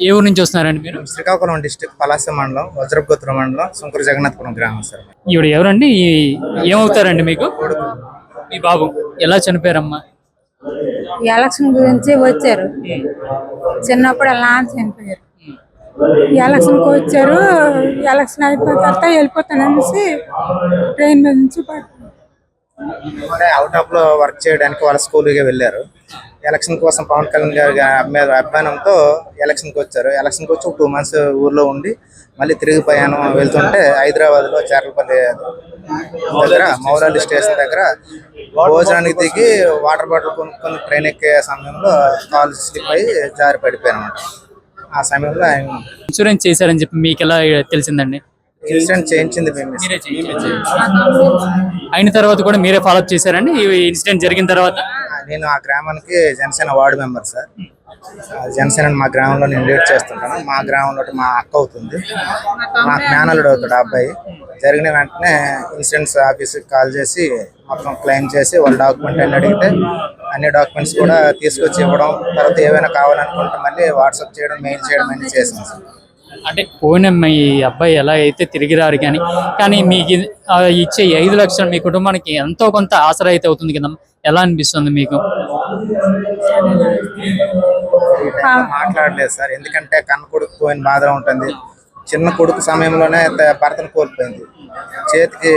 ఏ ఊరు నుంచి వస్తున్నారండి మీరు? శ్రీకాకుళం డిస్టిక్ పలాస మండలం వజ్రపుత్ర మండలం శంకర జగన్నాథపురం గ్రామం సార్. ఈవిడ ఎవరండి? ఈ- ఏమవుతారండి మీకు? మీ బాబు. ఎలా చనిపోయారమ్మా? ఈ ఎలక్షన్ గురించి వచ్చారు. చిన్నప్పుడు అలా చనిపోయారు. ఈ ఎలక్షన్కి వచ్చారు. ఎలక్షన్ అయిపోయిన తర్వాత వెళ్ళిపోతాననేసి ట్రైన్ మీద నుంచి అవుట్ ఆఫ్లో వర్క్ చేయడానికి వాళ్ళ స్కూల్కి వెళ్ళారు. ఎలక్షన్ కోసం పవన్ కళ్యాణ్ గారి మీద అభిమానంతో ఎలక్షన్కి వచ్చారు. ఎలక్షన్కి వచ్చి ఒక టూ మంత్స్ ఊర్లో ఉండి మళ్ళీ తిరిగి ప్రయాణం వెళ్తుంటే హైదరాబాద్లో చార్లపల్లి దగ్గర మౌరాలి స్టేషన్ దగ్గర భోజనానికి దిగి వాటర్ బాటిల్ కొనుక్కొని ట్రైన్ ఎక్కే సమయంలో కాల్ స్లిప్ అయ్యి జారి పడిపోయారు అనమాట ఆ సమయంలో ఆయన ఇన్సూరెన్స్ చేశారని చెప్పి మీకు ఎలా తెలిసిందండి? ఇన్సిడెంట్ చేయించింది. అయిన తర్వాత కూడా మీరే ఫాలోఅప్ చేశారండి? ఈ ఇన్సిడెంట్ జరిగిన తర్వాత? నేను ఆ గ్రామానికి జనసేన వార్డు మెంబర్ సార్. ఆ జనసేన మా గ్రామంలో నేను లీడ్ చేస్తుంటాను. మా గ్రామంలో మా అక్క అవుతుంది. మా జ్ఞానలుడు అవుతాడు ఆ అబ్బాయి. జరిగిన వెంటనే ఇన్సూరెన్స్ ఆఫీస్కి కాల్ చేసి మొత్తం క్లెయిమ్ చేసి వాళ్ళ డాక్యుమెంట్ అన్ని అడిగితే అన్ని డాక్యుమెంట్స్ కూడా తీసుకొచ్చి ఇవ్వడం తర్వాత ఏమైనా కావాలనుకుంటే మళ్ళీ వాట్సాప్ చేయడం మెయిల్ చేయడం అన్ని చేసాం సార్. అంటే పోయిన మీ అబ్బాయి ఎలా అయితే తిరిగి రారు కానీ కానీ మీకు ఇచ్చే ఐదు లక్షలు మీ కుటుంబానికి ఎంతో కొంత ఆసరా అయితే అవుతుంది కదా ఎలా అనిపిస్తుంది మీకు? మాట్లాడలేదు సార్. ఎందుకంటే కన్న కొడుకు పోయిన బాధ ఉంటుంది. చిన్న కొడుకు సమయంలోనే భర్తను కోల్పోయింది. చేతికి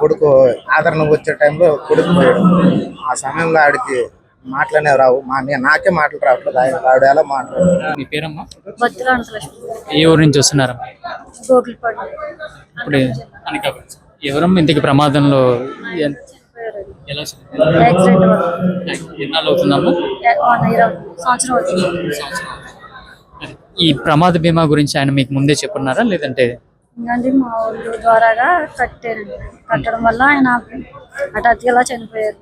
కొడుకు ఆదరణ వచ్చే టైంలో కొడుకు పోయాడు. ఆ సమయంలో ఆడికి మాటలనే రావు. మా నాకే మాటలు రావట్లేదు. ఆవిడ ఆవిడ ఎలా మాట్లాడు. మీ పేరమ్మా? ఏ ఊరు నుంచి వస్తున్నారమ్మా? ఇప్పుడు అనకాపల్లి. ఎవరమ్మా ఇంతకి ప్రమాదంలో? ఎలా ఎన్నాళ్ళు అవుతుందమ్మా? ఈ ప్రమాద బీమా గురించి ఆయన మీకు ముందే చెప్పున్నారా? లేదంటే మా ఊళ్ళో ద్వారాగా కట్టారండి. కట్టడం వల్ల ఆయన హఠాత్తుగా చనిపోయారు.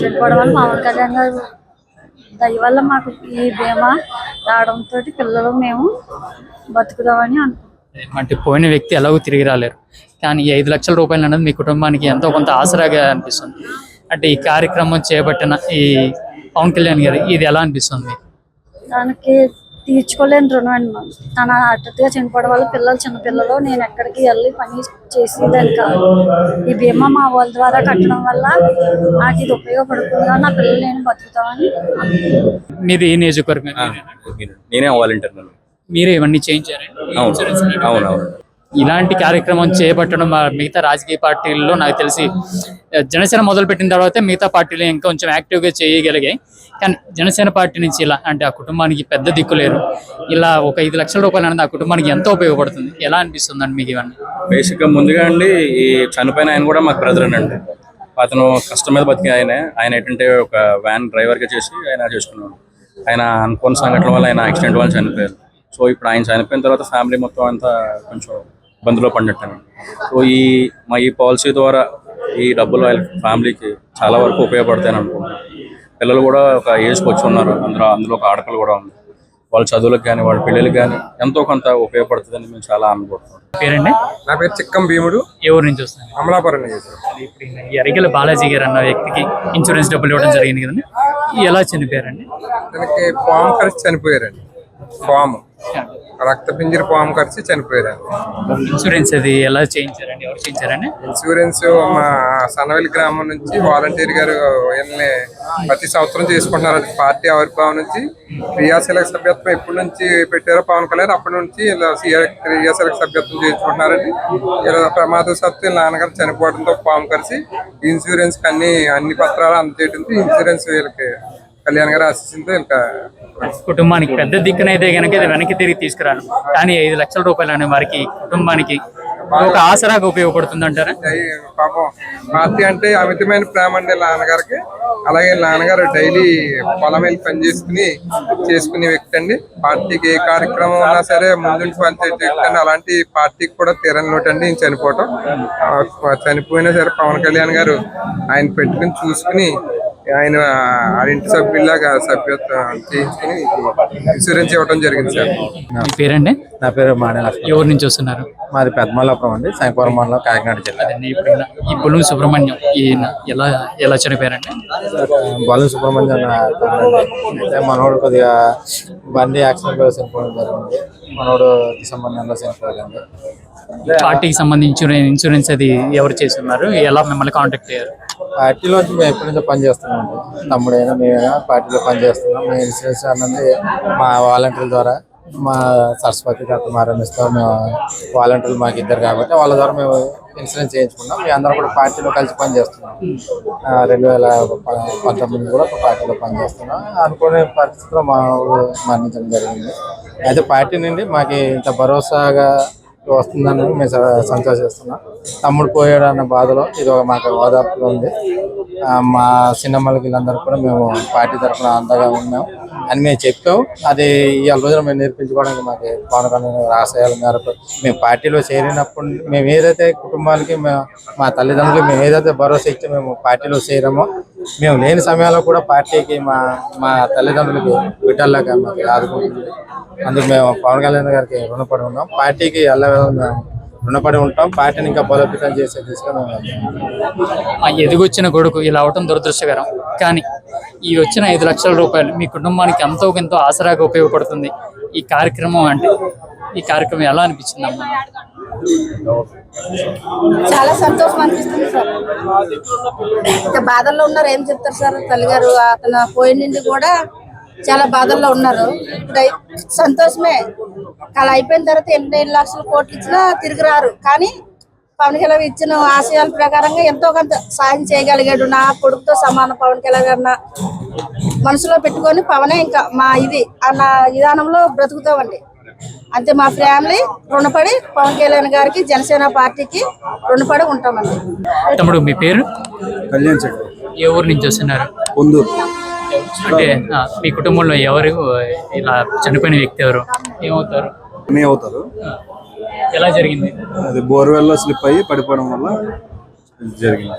చనిపోవడం వల్ల పవన్ కళ్యాణ్ గారు దయ వల్ల మాకు ఈ బీమా రావడంతో పిల్లలు మేము బతుకుదామని అనుకుంటున్నాం అంటే పోయిన వ్యక్తి ఎలాగో తిరిగి రాలేరు. కానీ ఈ ఐదు లక్షల రూపాయలు అనేది మీ కుటుంబానికి ఎంతో కొంత ఆసరాగా అనిపిస్తుంది. అంటే ఈ కార్యక్రమం చేపట్టిన ఈ పవన్ కళ్యాణ్ గారు ఇది ఎలా అనిపిస్తుంది? దానికి తీర్చుకోలేని రుణం అండి మాకు. తన హఠాత్తుగా చనిపోవడం వల్ల పిల్లలు చిన్న పిల్లలు నేను ఎక్కడికి వెళ్ళి పని చేసేదాన్ని కాదు. ఈ బీమా మా వాళ్ళ ద్వారా కట్టడం వల్ల నాకు ఇది ఉపయోగపడుతుందా? నా పిల్లలు నేను బతుకుతామని. మీరు ఈ నియోజకవర్గం? నేనే వాలంటీర్ మీరే ఇవన్నీ చేయించారండి అవును. ఇలాంటి కార్యక్రమం చేపట్టడం మా మిగతా రాజకీయ పార్టీల్లో నాకు తెలిసి జనసేన మొదలుపెట్టిన తర్వాత మిగతా పార్టీలు ఇంకా కొంచెం యాక్టివ్గా చేయగలిగాయి. కానీ జనసేన పార్టీ నుంచి ఇలా అంటే ఆ కుటుంబానికి పెద్ద దిక్కు లేరు. ఇలా ఒక ఐదు లక్షల రూపాయలు అనేది ఆ కుటుంబానికి ఎంతో ఉపయోగపడుతుంది. ఎలా అనిపిస్తుంది అండి మీకు ఇవన్నీ? బేసిక్గా ముందుగా అండి ఈ చనిపోయిన ఆయన కూడా మాకు బ్రదర్ అండి. అతను కష్టం మీద బతికి ఆయన. ఆయన ఏంటంటే ఒక వ్యాన్ డ్రైవర్గా చేసి ఆయన చేసుకున్నాడు. ఆయన అనుకోని సంఘటన వల్ల ఆయన యాక్సిడెంట్ వల్ల చనిపోయారు. సో ఇప్పుడు ఆయన చనిపోయిన తర్వాత ఫ్యామిలీ మొత్తం అంతా కొంచెం ఇబ్బందిలో పడినట్టు. సో ఈ మా ఈ పాలసీ ద్వారా ఈ డబ్బులు వాళ్ళ ఫ్యామిలీకి చాలా వరకు ఉపయోగపడతాయని అనుకుంటున్నాను పిల్లలు కూడా ఒక ఏజ్కి వచ్చి ఉన్నారు. అందులో అందులో ఒక ఆడపిల్ల కూడా ఉంది. వాళ్ళ చదువులకు కానీ వాళ్ళ పిల్లలకి కానీ ఎంతో కొంత ఉపయోగపడుతుందని మేము చాలా అనుకుంటున్నాం పేరండి? నా పేరు చిక్కం భీముడు. ఏ ఊరు నుంచి వస్తుంది అమలాపురం. ఇప్పుడు ఈ బాలాజీ గారు అన్న వ్యక్తికి ఇన్సూరెన్స్ డబ్బులు ఇవ్వడం జరిగింది కదండి. ఎలా చనిపోయారండి? తనకి పాము కరిచి చనిపోయారండి. పాము రక్త పింజర పాము కరిచి చనిపోయారండి. ఇన్సూరెన్స్ అది ఎలా చేయించారండి? ఎవరు చేయించారండి? ఇన్సూరెన్స్ మా సనవెల్లి గ్రామం నుంచి వాలంటీర్ గారు వీళ్ళని ప్రతి సంవత్సరం చేసుకుంటున్నారు పార్టీ ఆవిర్భావం నుంచి క్రియాశీలక సభ్యత్వం ఎప్పటి నుంచి పెట్టారో పవన్ కళ్యాణ్ అప్పటి నుంచి ఇలా క్రియాశీలక సభ్యత్వం చేసుకుంటున్నారండి ఇలా ప్రమాదవశాత్తు వీళ్ళ నాన్నగారు చనిపోవడంతో పాము కలిసి ఇన్సూరెన్స్కి అన్ని అన్ని పత్రాలు అందజేయడంతో ఇన్సూరెన్స్ వీళ్ళకి కళ్యాణ్ గారు ఆశించిందో ఇంకా కుటుంబానికి పెద్ద దిక్కునైతే కనుక ఇది వెనక్కి తిరిగి తీసుకురాను. కానీ ఐదు లక్షల రూపాయలు అనే వారికి కుటుంబానికి ఒక ఆసరాగా ఉపయోగపడుతుంది అంటారా పాపం పార్టీ అంటే అమితమైన ప్రేమ అండి నాన్నగారికి. అలాగే నాన్నగారు డైలీ పొలం వెళ్ళి పని చేసుకుని చేసుకునే వ్యక్తి అండి. పార్టీకి ఏ కార్యక్రమం ఉన్నా సరే ముందుండి పనిచేసే వ్యక్తి అండి. అలాంటి పార్టీకి కూడా తీరని లోటు అండి ఈయన చనిపోవటం. చనిపోయినా సరే పవన్ కళ్యాణ్ గారు ఆయన పెట్టుకుని చూసుకుని ఆయన ఆ ఇంటి సభ్యులాగా సభ్యత్వం చేయించుకుని ఇన్సూరెన్స్ ఇవ్వడం జరిగింది సార్. మీ పేరండి? నా పేరు మాడే లక్ష్మణ్ ఎవరి నుంచి వస్తున్నారు? మాది పెద్దమల్లాపురం అండి సాయంపురం మండలం కాకినాడ జిల్లా. అదండి ఇప్పుడు ఈ బొల్లు సుబ్రహ్మణ్యం ఈయన ఎలా ఎలా చనిపోయారండి? బాలు సుబ్రహ్మణ్యం. అయితే మనోడు కొద్దిగా బండి యాక్సిడెంట్లో చనిపోవడం జరిగింది. మనోడు డిసెంబర్ నెలలో పార్టీకి సంబంధించి ఇన్సూరెన్స్ అది ఎవరు చేస్తున్నారు? ఎలా మిమ్మల్ని కాంటాక్ట్ అయ్యారు? పార్టీలో మేము ఎప్పటి నుంచో పని చేస్తున్నాం తమ్ముడైనా మేమైనా పార్టీలో పని చేస్తున్నాం మేము ఇన్సూరెన్స్ అన్నది మా వాలంటీర్ల ద్వారా మా సరస్వతి దత్త మా మేము వాలంటీర్లు మాకు ఇద్దరు కాబట్టి వాళ్ళ ద్వారా మేము ఇన్సూరెన్స్ చేయించుకున్నాం. మేము అందరం కూడా పార్టీలో కలిసి పనిచేస్తున్నాం రెండు వేల ప- పంతొమ్మిది కూడా ఒక పార్టీలో పనిచేస్తున్నాం అనుకునే పరిస్థితిలో మా ఊరు మరణించడం జరిగింది. అయితే పార్టీ నుండి మాకు ఇంత భరోసాగా వస్తుందని మేము సంతోషిస్తున్నాం. తమ్ముడు పోయాడు అన్న బాధలో ఇది ఒక మాకు ఓదార్పుగా ఉంది. మా సినిమాలకి వీళ్ళందరూ కూడా మేము పార్టీ తరఫున అంతగా ఉన్నాం. అని మేము చెప్పాం. అది ఇవాళ రోజున మేము నేర్పించుకోవడానికి మాకు పవన్ కళ్యాణ్ ఆశయాల మేరకు మేము పార్టీలో చేరినప్పుడు మేము ఏదైతే కుటుంబానికి మా తల్లిదండ్రులకి మేము ఏదైతే భరోసా ఇచ్చి మేము పార్టీలో చేరామో మేము లేని సమయంలో కూడా పార్టీకి మా మా తల్లిదండ్రులకి బిడ్డల్లాగా మాకు ఆదుకుంటుంది. అందుకు మేము పవన్ కళ్యాణ్ గారికి రుణపడి ఉన్నాం. పార్టీకి వెళ్ళ మేము రుణపడి ఉంటాం. పార్టీని ఇంకా బలోపేతం చేసే దిశగా ఎదిగొచ్చిన కొడుకు ఇలా అవటం దురదృష్టకరం. కానీ ఈ వచ్చిన ఐదు లక్షల రూపాయలు మీ కుటుంబానికి ఎంతో ఎంతో ఆసరాగా ఉపయోగపడుతుంది. ఈ కార్యక్రమం అంటే ఈ కార్యక్రమం ఎలా అనిపించింది అమ్మా? చాలా సంతోషం అనిపిస్తుంది సార్. ఇంకా బాధల్లో ఉన్నారు. ఏం చెప్తారు సార్? తల్లిగారు అతను పోయిన నుండి కూడా చాలా బాధల్లో ఉన్నారు. సంతోషమే. అలా అయిపోయిన తర్వాత ఎన్ని లక్షల కోట్లు ఇచ్చినా తిరిగి రారు. కానీ పవన్ కళ్యాణ్ ఇచ్చిన ఆశయాల ప్రకారంగా ఎంతో కొంత సాయం చేయగలిగాడు. నా కొడుకుతో సమానం పవన్ కళ్యాణ్ గారిన మనసులో పెట్టుకొని పవనే ఇంకా మా ఇది అన్న విధానంలో బ్రతుకుతామండి. అంతే మా ఫ్యామిలీ రుణపడి పవన్ కళ్యాణ్ గారికి జనసేన పార్టీకి రుణపడి ఉంటామండి. తమ్ముడు మీ పేరు? కళ్యాణ్ చెట్టు ఏ ఊరు నుంచి వస్తున్నారు? పొందూరు. అంటే మీ కుటుంబంలో ఎవరు ఇలా చనిపోయిన వ్యక్తి ఎవరు? ఏమవుతారు? అన్నీ అవుతారు ఎలా జరిగింది? అది బోర్వెల్లో స్లిప్ అయ్యి పడిపోవడం వల్ల ఇది జరిగింది.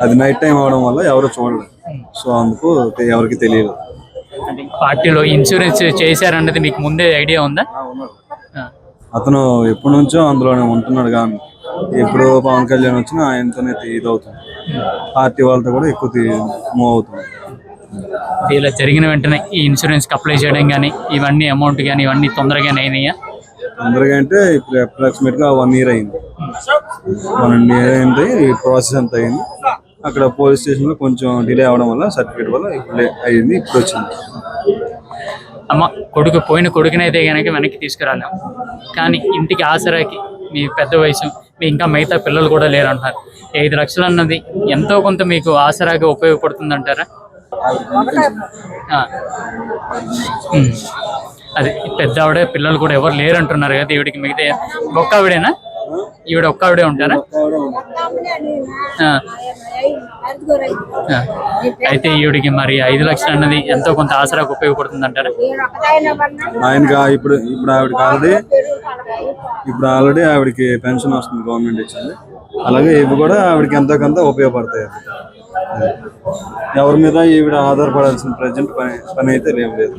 అది నైట్ టైం అవడం వల్ల ఎవరు చూడలేదు. సో అందుకు తె- ఎవరికి తెలియదు అంటే పార్టీలో ఇన్సూరెన్స్ చేశారన్నది మీకు ముందే ఐడియా ఉందా? ఆ. అతను ఎప్పటి నుంచో అందులోనే ఉంటున్నాడు కానీ ఎప్పుడు పవన్ కళ్యాణ్ వచ్చినా ఆయనతోనే తి- ఇదవుతుంది పార్టీ వాళ్ళతో కూడా ఎక్కువ మూవ్ అవుతుంది. ఇలా జరిగిన వెంటనే ఈ ఇన్సూరెన్స్కి అప్లై చేయడం కానీ ఇవన్నీ అమౌంట్ కానీ ఇవన్నీ తొందరగానే అయినాయా? తొందరగా అంటే ఇప్పుడు అప్రాక్సిమేట్గా వన్ ఇయర్ అయింది. వన్ ఇయర్ అయింది ఈ ప్రాసెస్ అంత అయింది. అక్కడ పోలీస్ స్టేషన్లో కొంచెం డిలే అవడం వల్ల సర్టిఫికేట్ వల్ల ఇప్పుడు అయింది ఇప్పుడు వచ్చింది. అమ్మ కొడుకు పోయిన కొడుకునైతే కనుక వెనక్కి తీసుకురాలేం. కానీ ఇంటికి ఆసరాకి మీ పెద్ద వయసు మీ ఇంకా మిగతా పిల్లలు కూడా లేరు అంటున్నారు ఐదు లక్షలు అన్నది ఎంతో కొంత మీకు ఆసరాగా ఉపయోగపడుతుంది అంటారా అది పెద్ద ఆవిడ పిల్లలు కూడా ఎవరు లేరు అంటున్నారు కదా ఈవిడికి మిగతా ఒక్క ఆవిడేనా? ఈవిడ ఒక్క ఆవిడే ఉంటారా? ఆ. అయితే ఈవిడికి మరి ఐదు లక్షలు అన్నది ఎంతో కొంత ఆసరాకు ఉపయోగపడుతుంది అంటారా ఆయనకి ఇప్పుడు ఇప్పుడు ఆవిడకి ఆల్రెడీ ఇప్పుడు ఆల్రెడీ ఆవిడకి పెన్షన్ వస్తుంది గవర్నమెంట్ ఇచ్చింది. అలాగే ఇవి కూడా ఆవిడకి ఎంతో కొంత ఉపయోగపడతాయి. ఎవరి మీద ఈవిడ ఆధారపడాల్సిన ప్రజెంట్ పని పని అయితే లేవు లేదు.